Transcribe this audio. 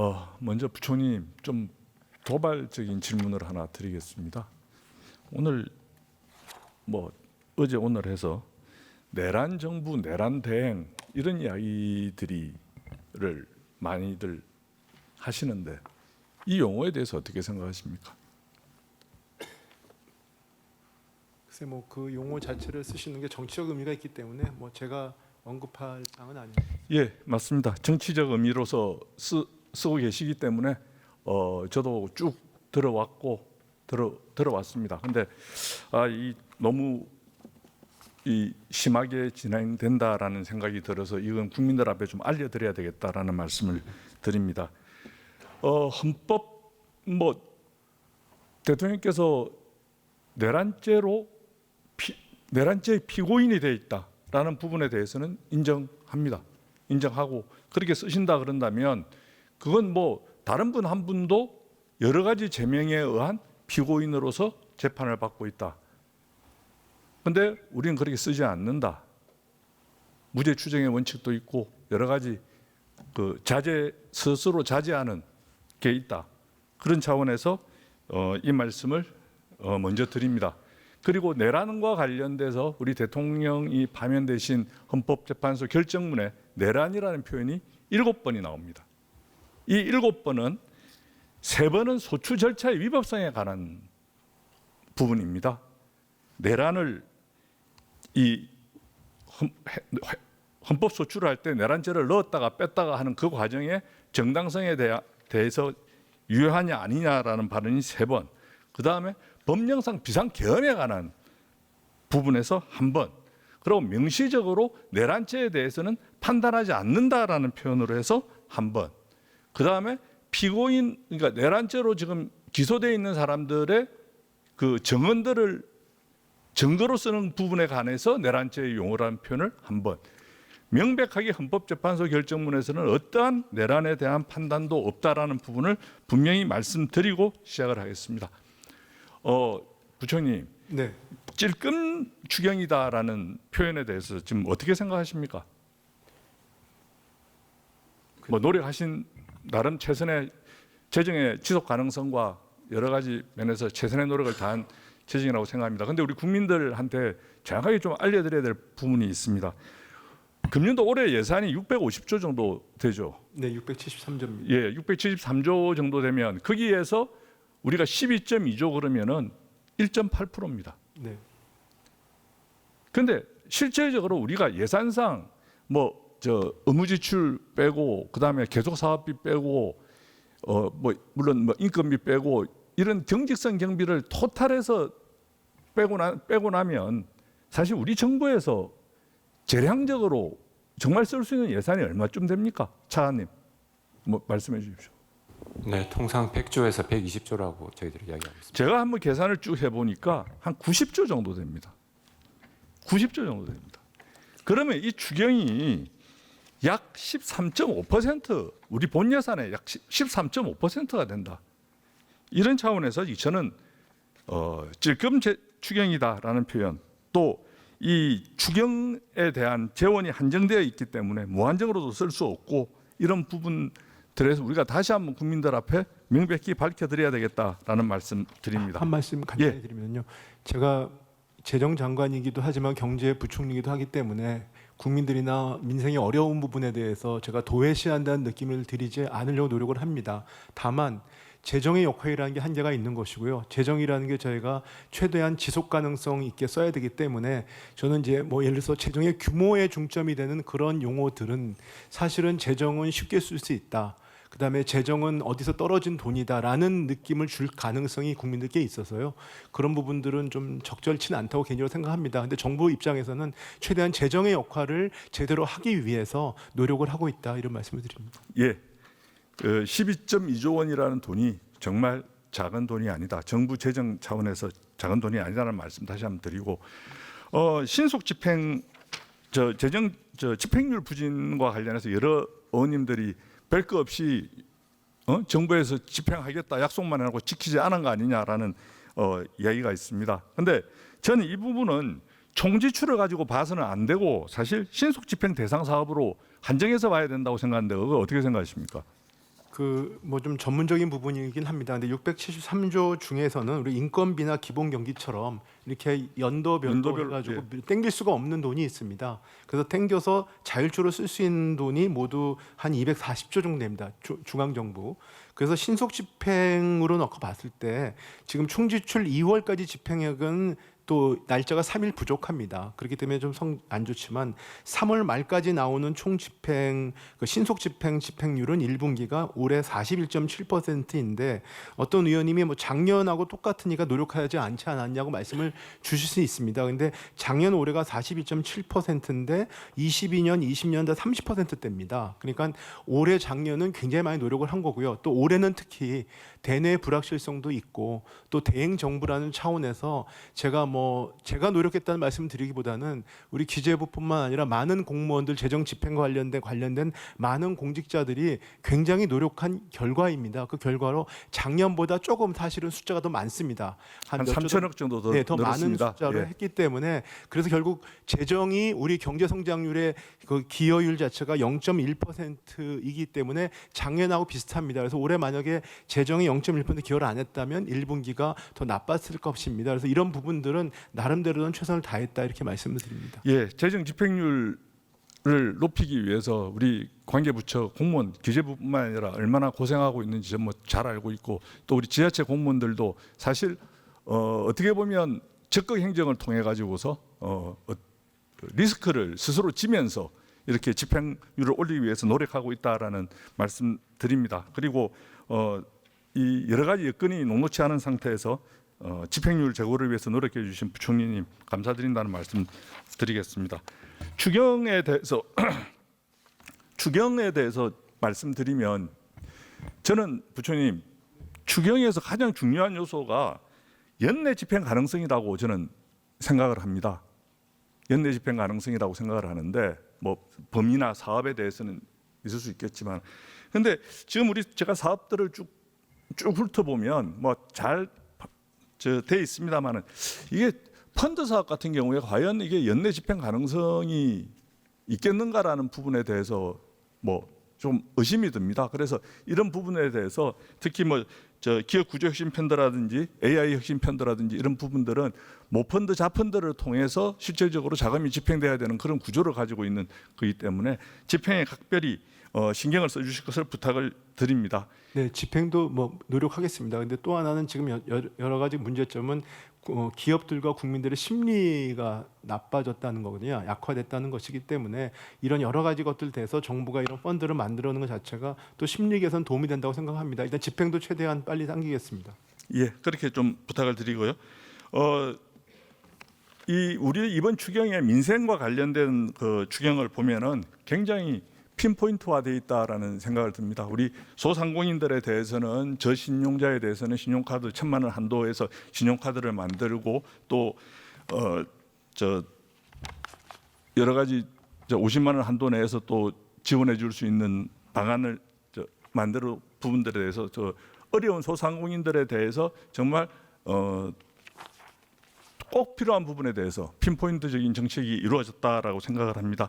어, 먼저 부총님 좀 도발적인 질문을 하나 드리겠습니다. 오늘 뭐 어제 오늘 해서 내란 정부, 내란 대행 이런 이야기들이를 많이들 하시는데 이 용어에 대해서 어떻게 생각하십니까? 글쎄 뭐 그 용어 자체를 쓰시는 게 정치적 의미가 있기 때문에 뭐 제가 언급할 사항은 아닙니다. 예, 맞습니다. 정치적 의미로서 쓰, 쓰고 계시기 때문에 어, 저도 쭉 들어왔고 들어 들어왔습니다. 근데 아, 이 너무 이 심하게 진행된다라는 생각이 들어서 이건 국민들 앞에 좀 알려드려야 되겠다라는 말씀을 드립니다. 어, 헌법 뭐 대통령께서 내란죄로 피, 내란죄의 피고인이 돼 있다라는 부분에 대해서는 인정합니다. 인정하고 그렇게 쓰신다 그런다면 그건 뭐 다른 분 한 분도 여러 가지 제명에 의한 피고인으로서 재판을 받고 있다. 근데 우리는 그렇게 쓰지 않는다. 무죄 추정의 원칙도 있고 여러 가지 그 자제 스스로 자제하는 게 있다. 그런 차원에서 어, 이 말씀을 어, 먼저 드립니다. 그리고 내란과 관련돼서 우리 대통령이 파면되신 헌법재판소 결정문에 내란이라는 표현이 일곱 번이 나옵니다. 이 일곱 번은 세 번은 소추 절차의 위법성에 관한 부분입니다. 내란을 이 헌법 소추를 할 때 내란죄를 넣었다가 뺐다가 하는 그 과정의 정당성에 대해서 유효하냐 아니냐라는 발언이 세 번. 그 다음에 법령상 비상계엄에 관한 부분에서 한 번. 그리고 명시적으로 내란죄에 대해서는 판단하지 않는다라는 표현으로 해서 한 번. 그 다음에 피고인 그러니까 내란죄로 지금 기소되어 있는 사람들의 그 정언들을 증거로 쓰는 부분에 관해서 내란죄의 용어라는 표현을 한 번. 명백하게 헌법재판소 결정문에서는 어떠한 내란에 대한 판단도 없다라는 부분을 분명히 말씀드리고 시작을 하겠습니다. 어, 부총님, 네. 찔끔 추경이다라는 표현에 대해서 지금 어떻게 생각하십니까? 뭐 노력하신 나름 최선의 재정의 지속 가능성과 여러 가지 면에서 최선의 노력을 다한 재정이라고 생각합니다. 근데 우리 국민들한테 정확하게 좀 알려드려야 될 부분이 있습니다. 금년도 올해 예산이 650조 정도 되죠. 네, 673점입니다. 예, 673조 정도 되면 거기에서 우리가 12.2조 그러면은 1.8%입니다. 네. 근데 실제적으로 우리가 예산상 뭐 저 의무 지출 빼고 그다음에 계속 사업비 빼고 어 뭐 물론 뭐 인건비 빼고 이런 경직성 경비를 토탈해서 빼고 나 빼고 나면 사실 우리 정부에서 재량적으로 정말 쓸 수 있는 예산이 얼마쯤 됩니까? 차관님. 뭐 말씀해 주십시오. 네, 통상 100조에서 120조라고 저희들이 이야기하고 있습니다. 제가 한번 계산을 쭉 해 보니까 한 90조 정도 됩니다. 90조 정도 됩니다. 그러면 이 추경이 약 13.5% 우리 본 예산의 약 13.5%가 된다. 이런 차원에서 이 저는 어, 제- 추경이다라는 표현 또 이 추경에 대한 재원이 한정되어 있기 때문에 무한정으로도 쓸 수 없고 이런 부분들에서 우리가 다시 한번 국민들 앞에 명백히 밝혀드려야 되겠다라는 말씀 드립니다. 한 말씀 간단히 예. 드리면요. 제가 재정장관이기도 하지만 경제 부총리이기도 하기 때문에 국민들이나 민생의 어려운 부분에 대해서 제가 도외시한다는 느낌을 드리지 않으려고 노력을 합니다. 다만 재정의 역할이라는 게 한계가 있는 것이고요. 재정이라는 게 저희가 최대한 지속 가능성 있게 써야 되기 때문에 저는 이제 뭐 예를 들어서 재정의 규모에 중점이 되는 그런 용어들은 사실은 재정은 쉽게 쓸 수 있다. 그다음에 재정은 어디서 떨어진 돈이다라는 느낌을 줄 가능성이 국민들께 있어서요. 그런 부분들은 좀 적절치는 않다고 개인적으로 생각합니다. 근데 정부 입장에서는 최대한 재정의 역할을 제대로 하기 위해서 노력을 하고 있다 이런 말씀을 드립니다. 예, 그 12.2조 원이라는 돈이 정말 작은 돈이 아니다. 정부 재정 차원에서 작은 돈이 아니라는 말씀 다시 한번 드리고 어, 신속 집행 저 재정 저 집행률 부진과 관련해서 여러 의원님들이 별거 없이 어? 정부에서 집행하겠다 약속만 하고 지키지 않은 거 아니냐라는 어, 이야기가 있습니다. 근데 저는 이 부분은 총지출을 가지고 봐서는 안 되고 사실 신속 집행 대상 사업으로 한정해서 봐야 된다고 생각하는데 그거 어떻게 생각하십니까? 그 뭐 좀 전문적인 부분이긴 합니다. 근데 673조 중에서는 우리 인건비나 기본 경기처럼 이렇게 연도별로 연도별, 해가지고 땡길 수가 없는 돈이 있습니다. 그래서 땡겨서 자율주로 쓸 수 있는 돈이 모두 한 240조 정도 됩니다. 주- 중앙정부. 그래서 신속 집행으로 넣고 봤을 때 지금 총지출 2월까지 집행액은 또 날짜가 3일 부족합니다. 그렇기 때문에 좀 안 좋지만 3월 말까지 나오는 총 집행 그 신속 집행 집행률은 1분기가 올해 41.7%인데 어떤 의원님이 뭐 작년하고 똑같으니까 노력하지 않지 않았냐고 말씀을 주실 수 있습니다. 근데 작년 올해가 41.7%인데 22년, 20년 다 30%대입니다. 그러니까 올해 작년은 굉장히 많이 노력을 한 거고요. 또 올해는 특히 대내 불확실성도 있고 또 대행 정부라는 차원에서 제가 뭐 제가 노력했다는 말씀 드리기보다는 우리 기재부뿐만 아니라 많은 공무원들 재정 집행과 관련된 관련된 많은 공직자들이 굉장히 노력한 결과입니다. 그 결과로 작년보다 조금 사실은 숫자가 더 많습니다. 한몇 조- 3천억 정도 더 네, 더 많은. 숫자로 예. 했기 때문에 그래서 결국 재정이 우리 경제 성장률의 그 기여율 자체가 0.1%이기 때문에 작년하고 비슷합니다. 그래서 올해 만약에 재정이 0.1% 기여를 안 했다면 1분기가 더 나빴을 것입니다. 그래서 이런 부분들은 나름대로는 최선을 다했다 이렇게 말씀을 드립니다. 예, 재정 집행률 을 높이기 위해서 우리 관계부처 공무원 기재부뿐만 아니라 얼마나 고생하고 있는지 뭐잘 알고 있고 또 우리 지자체 공무원들도 사실 어, 어떻게 보면 적극 행정을 통해 가지고서 어, 어, 리스크를 스스로 지면서 이렇게 집행률을 올리기 위해서 노력하고 있다라는 말씀드립니다. 그리고 어, 이 여러 가지 여건이 녹록치 않은 상태에서 어, 집행률 제고를 위해서 노력해 주신 부총리님 감사드린다는 말씀 드리겠습니다. 추경에 대해서 추경에 대해서 말씀드리면 저는 부총리님 추경에서 가장 중요한 요소가 연내 집행 가능성이라고 저는 생각을 합니다. 연내 집행 가능성이라고 생각을 하는데 뭐 범위나 사업에 대해서는 있을 수 있겠지만 근데 지금 우리 제가 사업들을 쭉 쭉 훑어보면 뭐 잘 돼 있습니다만은 이게 펀드 사업 같은 경우에 과연 이게 연내 집행 가능성이 있겠는가라는 부분에 대해서 뭐 좀 의심이 듭니다. 그래서 이런 부분에 대해서 특히 뭐 저 기업 구조 혁신 펀드라든지 AI 혁신 펀드라든지 이런 부분들은 모펀드 자펀드를 통해서 실질적으로 자금이 집행돼야 되는 그런 구조를 가지고 있는 거기 때문에 집행에 각별히 어, 신경을 써주실 것을 부탁을 드립니다. 네, 집행도 뭐 노력하겠습니다. 근데 또 하나는 지금 여- 여- 여러 가지 문제점은 어, 기업들과 국민들의 심리가 나빠졌다는 거거든요. 약화됐다는 것이기 때문에 이런 여러 가지 것들 대해서 정부가 이런 펀드를 만들어 놓은 것 자체가 또 심리 개선 도움이 된다고 생각합니다. 일단 집행도 최대한 빨리 당기겠습니다. 예, 그렇게 좀 부탁을 드리고요. 어, 이 우리 이번 추경에 민생과 관련된 그 추경을 보면은 굉장히 핀포인트화돼 있다라는 생각을 듭니다. 우리 소상공인들에 대해서는 저신용자에 대해서는 신용카드 천만 원 한도에서 신용카드를 만들고 또어저 여러 가지 저 50만 원 한도 내에서 또 지원해 줄 수 있는 방안을 저 만들어 부분들에 대해서 저 어려운 소상공인들에 대해서 정말 어, 꼭 필요한 부분에 대해서 핀포인트적인 정책이 이루어졌다라고 생각을 합니다.